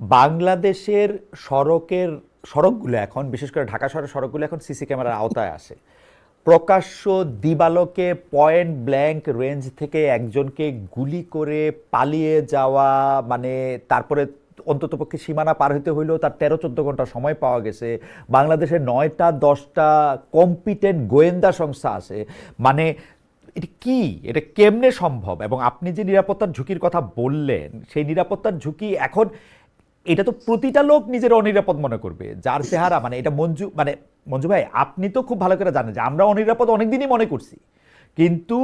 বাংলাদেশের সড়কের সড়কগুলো এখন, বিশেষ করে ঢাকা শহরের সড়কগুলো এখন সিসি ক্যামেরার আওতায় আসে। প্রকাশ্য দিবালোকে পয়েন্ট ব্ল্যাঙ্ক রেঞ্জ থেকে একজনকে গুলি করে পালিয়ে যাওয়া মানে তারপরে অন্ততপক্ষে সীমানা পার হতে হইলেও তার তেরো চোদ্দ ঘণ্টা সময় পাওয়া গেছে। বাংলাদেশে নয়টা, দশটা কম্পিটেন্ট গোয়েন্দা সংস্থা আছে। মানে এটা কি? এটা কেমনে সম্ভব? এবং আপনি যে নিরাপত্তার ঝুঁকির কথা বললেন, সেই নিরাপত্তার ঝুঁকি এখন এটা তো প্রতিটা লোক নিজের অনিরাপদ মনে করবে, যার চেহারা মানে এটা মঞ্জু মানে মঞ্জু ভাই, আপনি তো খুব ভালো করে জানেন যে আমরা অনিরাপদ অনেকদিনই মনে করছি। কিন্তু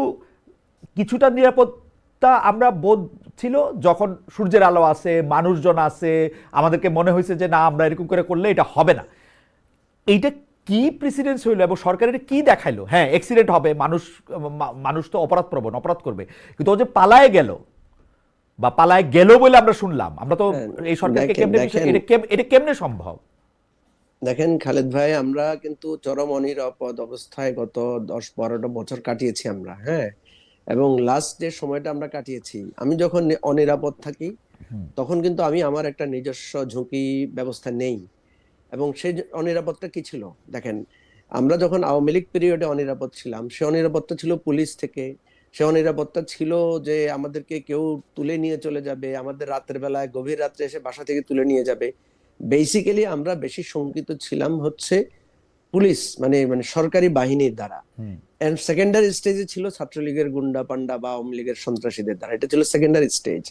কিছুটা নিরাপত্তা আমরা বোধ ছিল যখন সূর্যের আলো আছে মানুষজন আছে আমাদেরকে মনে হয়েছে যে না, আমরা এরকম করে করলে এটা হবে না। এইটা কি প্রেসিডেন্স হইল এবং সরকারের কি দেখাইলো? হ্যাঁ অ্যাক্সিডেন্ট হবে, মানুষ মানুষ তো অপরাধ প্রবণ, অপরাধ করবে। কিন্তু ও যে পালায় গেল বা পালায় গেল বলে আমরা শুনলাম। আমরা তো হ্যাঁ, এই সরকারকে কেমনে এটা কেমনে সম্ভব? দেখেন খালেদ ভাই আমরা কিন্তু চরম অনিরাপদ অবস্থায় গত দশ বারোটা বছর কাটিয়েছি আমরা হ্যাঁ? এবং লাস্ট যে সময়টা আমরা কাটিয়েছি আমি যখন অনিরাপদ থাকি তখন কিন্তু আমি আমার একটা নিজস্ব ঝুঁকি ব্যবস্থা নেই। এবং সেই অনিরাপদটা কি ছিল? দেখেন আমরা যখন আওয়ামী লীগ পিরিয়ডে অনিরাপদ ছিলাম সে অনিরাপত্তা ছিল পুলিশ থেকে সে অনিরাপত্তা ছিল যে আমাদেরকে কেউ তুলে নিয়ে চলে যাবে আমাদের রাতের বেলায় গভীর রাত্রে এসে বাসা থেকে তুলে নিয়ে যাবে। বেসিক্যালি আমরা বেশি শঙ্কিত ছিলাম হচ্ছে পুলিশ মানে মানে সরকারি বাহিনীর দ্বারা। এন্ড সেকেন্ডারি স্টেজে ছিল ছাত্রলীগের গুন্ডা পান্ডা বা আওয়ামী লীগের সন্ত্রাসীদের দ্বারা। এটা ছিল সেকেন্ডারি স্টেজ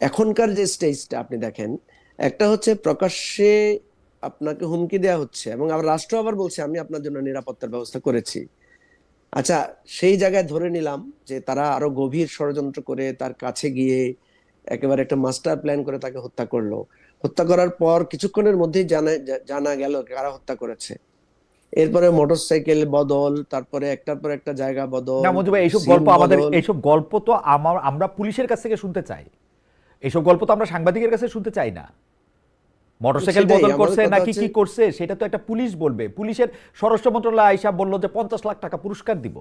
এখনকার যে স্টেজটা আপনি দেখেন একটা হচ্ছে প্রকাশ্যে আপনাকে হুমকি দেওয়া হচ্ছে এবং আবার রাষ্ট্র আবার বলছে আমি আপনার জন্য নিরাপত্তার ব্যবস্থা করেছি। আচ্ছা সেই জায়গায় ধরে নিলাম যে তারা আরও গভীর ষড়যন্ত্র করে তার কাছে গিয়ে একেবারে একটা মাস্টার প্ল্যান করে তাকে হত্যা করল। হত্যা করার পর কিছুক্ষণের মধ্যেই জানা জানা গেল কারা হত্যা করেছে। এরপরে মোটরসাইকেল বদল তারপরে একটার পর একটা জায়গা বদল না মঞ্জু ভাই এইসব গল্প আমাদের এইসব গল্প তো আমার আমরা পুলিশের কাছ থেকে শুনতে চাই। এইসব গল্প তো আমরা সাংবাদিকের কাছে শুনতে চাই না। মোটরসাইকেল বদল করছে নাকি কি করছে সেটা তো একটা পুলিশ বলবে। পুলিশের স্বরাষ্ট্র মন্ত্রণালয় আইসা বলল যে পঞ্চাশ লাখ টাকা পুরস্কার দিব।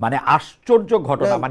মানে আশ্চর্য ঘটনা মানে